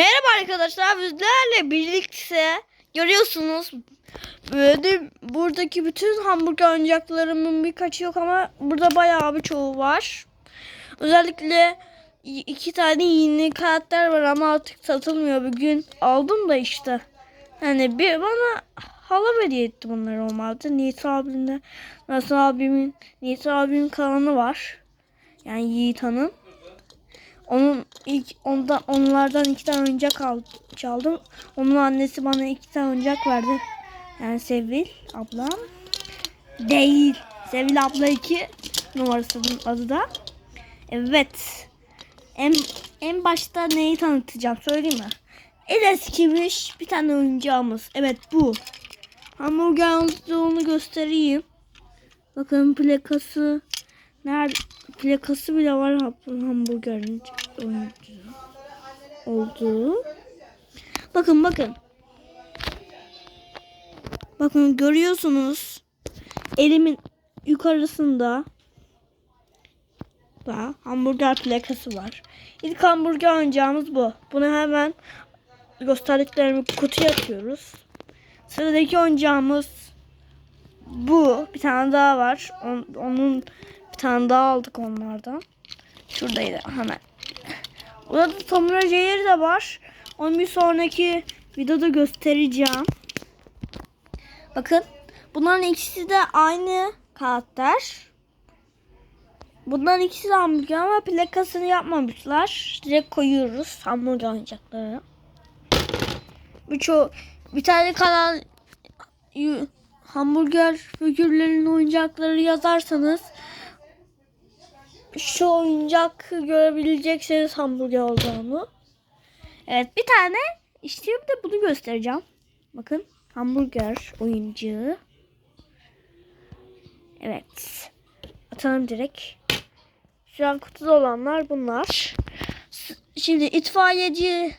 Merhaba arkadaşlar bizlerle birlikte görüyorsunuz böyle buradaki bütün hamburger oyuncaklarımın birkaçı yok ama burada bayağı bir çoğu var. Özellikle iki tane yeni karakter var ama artık satılmıyor. Bugün aldım da işte. Yani bir bana halam hediye etti bunları normalde. Niyet abimle Nasıl abimin Niyet abimin kanalı var. Yani Yiğit Han'ın. Onun ilk onda onlardan iki tane oyuncak al, çaldım. Onun annesi bana iki tane oyuncak verdi. Yani Sevil ablam değil. Sevil abla iki numarasının adı da. Evet. En en başta neyi tanıtacağım söyleyeyim mi? En eskimiş bir tane oyuncağımız. Evet bu. Hamburger olduğunu göstereyim. Bakın plakası nerede? Plakası bile var ham- hamburgerin olduğu. Bakın bakın. Bakın görüyorsunuz. Elimin yukarısında da hamburger plakası var. İlk hamburger oyuncağımız bu. Bunu hemen gösterdiklerimi kutuya atıyoruz. Sıradaki oyuncağımız bu. Bir tane daha var. On- onun tane daha aldık onlardan. Şuradaydı hemen. Burada Tom ve Jerry de var. Onu bir sonraki videoda göstereceğim. Bakın. Bunların ikisi de aynı karakter. Bunların ikisi de hamburger ama plakasını yapmamışlar. Direkt koyuyoruz hamburger oyuncakları. Birçok bir tane kanal hamburger figürlerinin oyuncakları yazarsanız şu oyuncak görebileceksiniz hamburger olduğunu. Evet bir tane işte bir de bunu göstereceğim. Bakın hamburger oyuncağı. Evet. Atalım direkt. Şu an kutuda olanlar bunlar. Şimdi itfaiyeci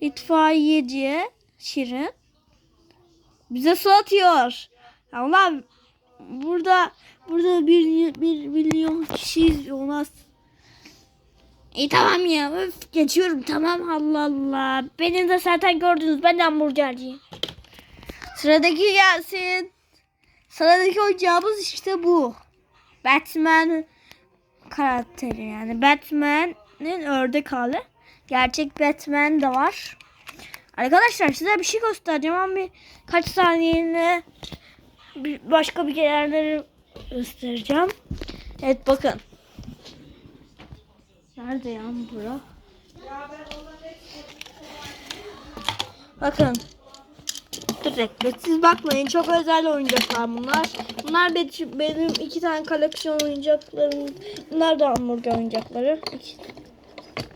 itfaiyeci Şirin bize su atıyor. Allah burada burada bir, bir milyon kişi izliyor nas. İyi tamam ya öf, geçiyorum tamam Allah Allah. Beni de zaten gördünüz ben de hamburgerciyim. Sıradaki gelsin. Sıradaki oyuncağımız işte bu. Batman karakteri yani. Batman'in ördek hali. Gerçek Batman de var. Arkadaşlar size bir şey göstereceğim ama bir kaç saniyeliğine başka bir yerleri göstereceğim. Evet bakın. Nerede ya bura? Bakın. Dur bekle. Siz bakmayın. Çok özel oyuncaklar bunlar. Bunlar benim, iki tane koleksiyon oyuncaklarım. Bunlar da hamburger oyuncakları.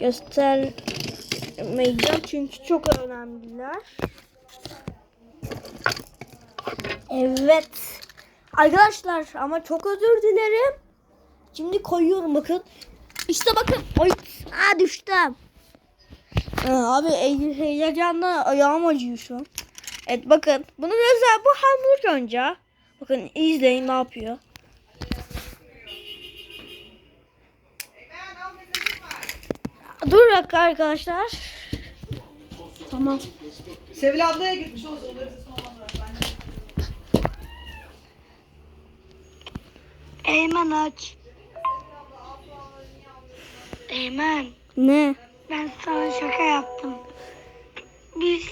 Göstermeyeceğim çünkü çok önemliler. Evet. Arkadaşlar ama çok özür dilerim. Şimdi koyuyorum bakın. İşte bakın. Oy. Aa düştüm. Aa, abi he- heyecanla ayağım acıyor şu an. Evet bakın. Bunun özel bu hamburger oyuncağı. Bakın izleyin ne yapıyor. Dur dakika arkadaşlar. Tamam. Sevil ablaya gitmiş olsun. Eymen aç. Eymen Ne? ben sana şaka yaptım. Biz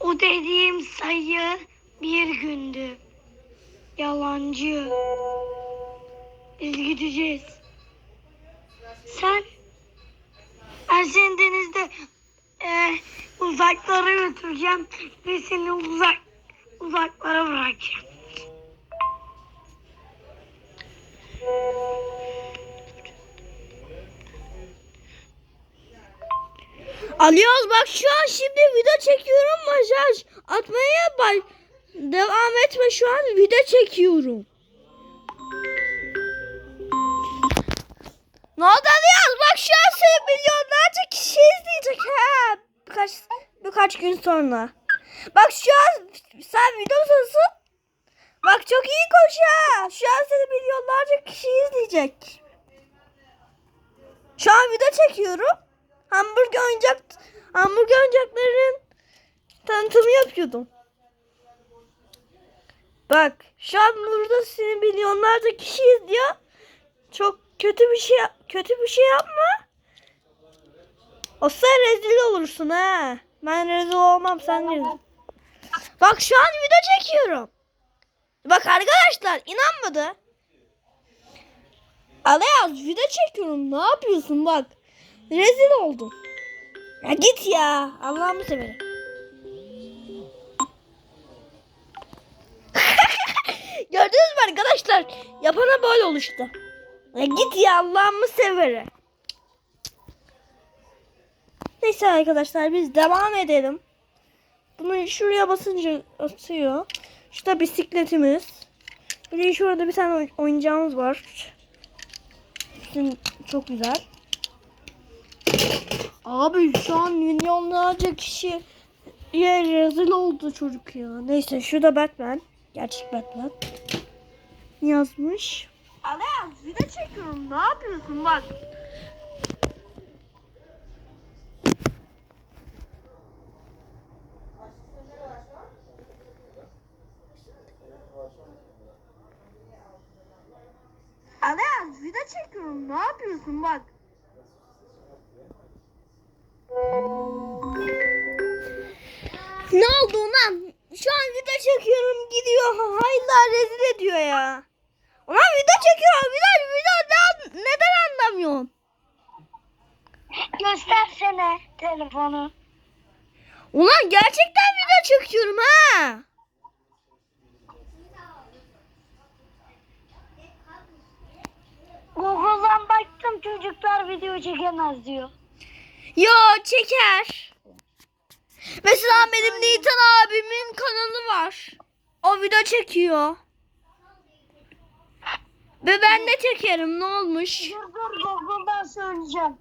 o dediğim sayı bir gündü. Yalancı. Biz gideceğiz. Sen ben seni denizde e, uzaklara götüreceğim ve seni uzak uzaklara bırakacağım. Alıyoruz bak şu an şimdi video çekiyorum mesaj atmaya bak. Devam etme şu an video çekiyorum. Ne oldu Alıyoruz bak şu an seni milyonlarca kişi izleyecek ha. Birkaç, birkaç gün sonra. Bak şu an sen videodasın. Bak çok iyi koş ha. Şu an seni milyonlarca kişi izleyecek. Şu an video çekiyorum. Hamburger oyuncak hamburger oyuncaklarının tanıtımı yapıyordum. Bak şu an burada seni milyonlarca kişi izliyor. Çok kötü bir şey kötü bir şey yapma. O sen rezil olursun ha. Ben rezil olmam sen rezil. Bak şu an video çekiyorum. Bak arkadaşlar inanmadı. Aleyaz video çekiyorum. Ne yapıyorsun bak. Rezil oldun. Ya git ya. Allah'ımı severim. Gördünüz mü arkadaşlar? Yapana böyle oluştu. Ya git ya Allah'ımı severim. Neyse arkadaşlar biz devam edelim. Bunu şuraya basınca atıyor. Şurada bisikletimiz. Bir de şurada bir tane oy- oyuncağımız var. Şimdi çok güzel. Abi şu an milyonlarca kişi ya rezil oldu çocuk ya. Neyse şurada Batman. Gerçek Batman. Yazmış. Aleyaz video çekiyorum. Ne yapıyorsun bak. Aleyaz video çekiyorum. Ne yapıyorsun bak. Ne oldu lan? Şu an video çekiyorum gidiyor. Hayla rezil ediyor ya. Ulan video çekiyorum. Video, video ne, neden anlamıyorum? Göstersene telefonu. Ulan gerçekten video çekiyorum ha. Google'dan baktım çocuklar video çekemez diyor. Yo çeker. Mesela benim Nitan abimin kanalı var. O video çekiyor. Ve ben de çekerim ne olmuş? Dur dur Google'dan söyleyeceğim.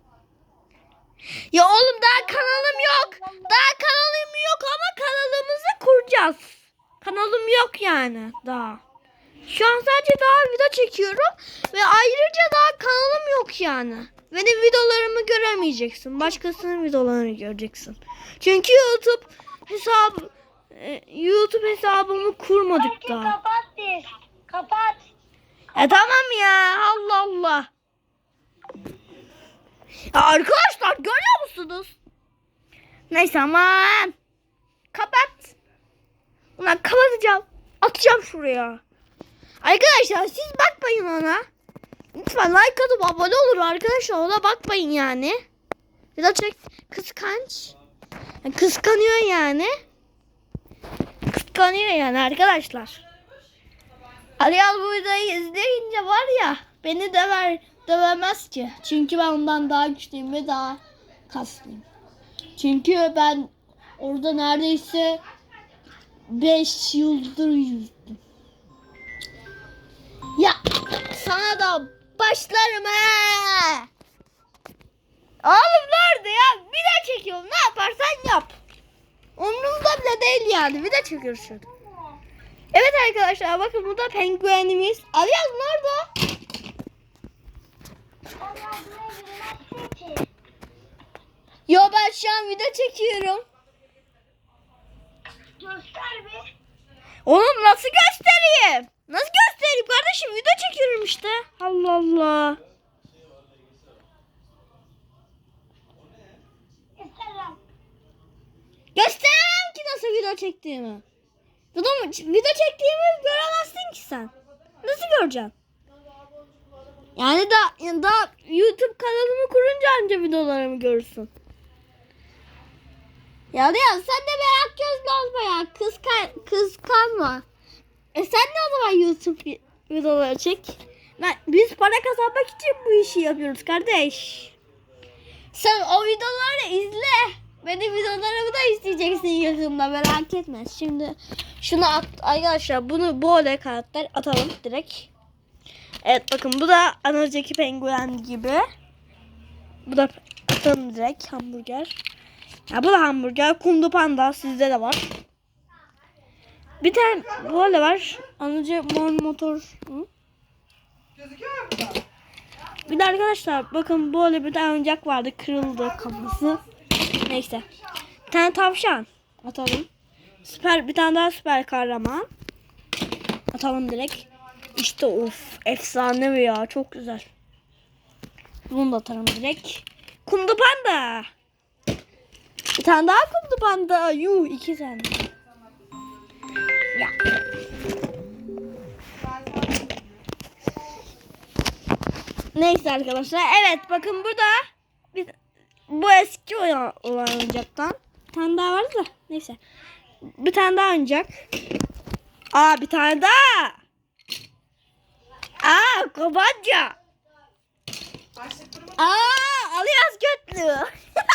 Ya oğlum daha kanalım yok. Daha kanalım yok ama kanalımızı kuracağız. Kanalım yok yani daha. Şu an sadece daha video çekiyorum ve ayrıca daha kanalım yok yani. Benim videolarımı göremeyeceksin. Başkasının videolarını göreceksin. Çünkü YouTube hesabı e, YouTube hesabımı kurmadık Peki daha. kapat disk. Kapat. E tamam ya Allah Allah. Ya arkadaşlar görüyor musunuz? Neyse aman. Kapat. Ulan kapatacağım. Atacağım şuraya. Arkadaşlar siz bakmayın ona. Lütfen like atıp abone olun arkadaşlar. Ona bakmayın yani. Bir de çok kıskanç. Yani kıskanıyor yani. Kıskanıyor yani arkadaşlar. Aliyal bu videoyu izleyince var ya beni döver dövemez ki. Çünkü ben ondan daha güçlüyüm ve daha kaslıyım. Çünkü ben orada neredeyse 5 yıldır yüzdüm. Ya da başlarım he. Oğlum nerede ya? Video çekiyorum. Ne yaparsan yap. Umurumda bile değil yani. Video çekiyoruz şurada. Evet arkadaşlar bakın bu da penguenimiz. Aliyaz nerede? Yo ben şu an video çekiyorum. Göster bir. Oğlum nasıl göstereyim? Nasıl göstereyim kardeşim? Video çekiyorum işte. Allah Allah. Gösteremem ki nasıl video çektiğimi. Video, video çektiğimi göremezsin ki sen. Nasıl göreceksin? Yani da yani daha YouTube kanalımı kurunca anca videolarımı görürsün. Ya ya sen de merak gözlü olma ya. Kıskan, kıskanma. E sen de o zaman YouTube vi- videoları çek. Ben, biz para kazanmak için bu işi yapıyoruz kardeş. Sen o videoları izle. Benim videolarımı da izleyeceksin yakında merak etme. Şimdi şunu at arkadaşlar bunu böyle karakter atalım direkt. Evet bakın bu da az önceki penguen gibi. Bu da atalım direkt hamburger. Ya bu da hamburger. Kumdu panda sizde de var. Bir tane böyle var. Az önce mor motor. Hı? Bir de arkadaşlar bakın böyle bir tane oyuncak vardı. Kırıldı kafası. Neyse. Bir tane tavşan atalım. Süper bir tane daha süper kahraman. Atalım direkt. İşte of efsane ya çok güzel. Bunu da atalım direkt. Kumdu panda. Bir tane daha kumdu panda. Yuh iki tane. Ya. Neyse arkadaşlar. Evet bakın burada bir, bu eski olan oyuncaktan. Bir tane daha vardı da. Neyse. Bir tane daha oyuncak. Aa bir tane daha. Aa kobanca. Aa alıyoruz götlü.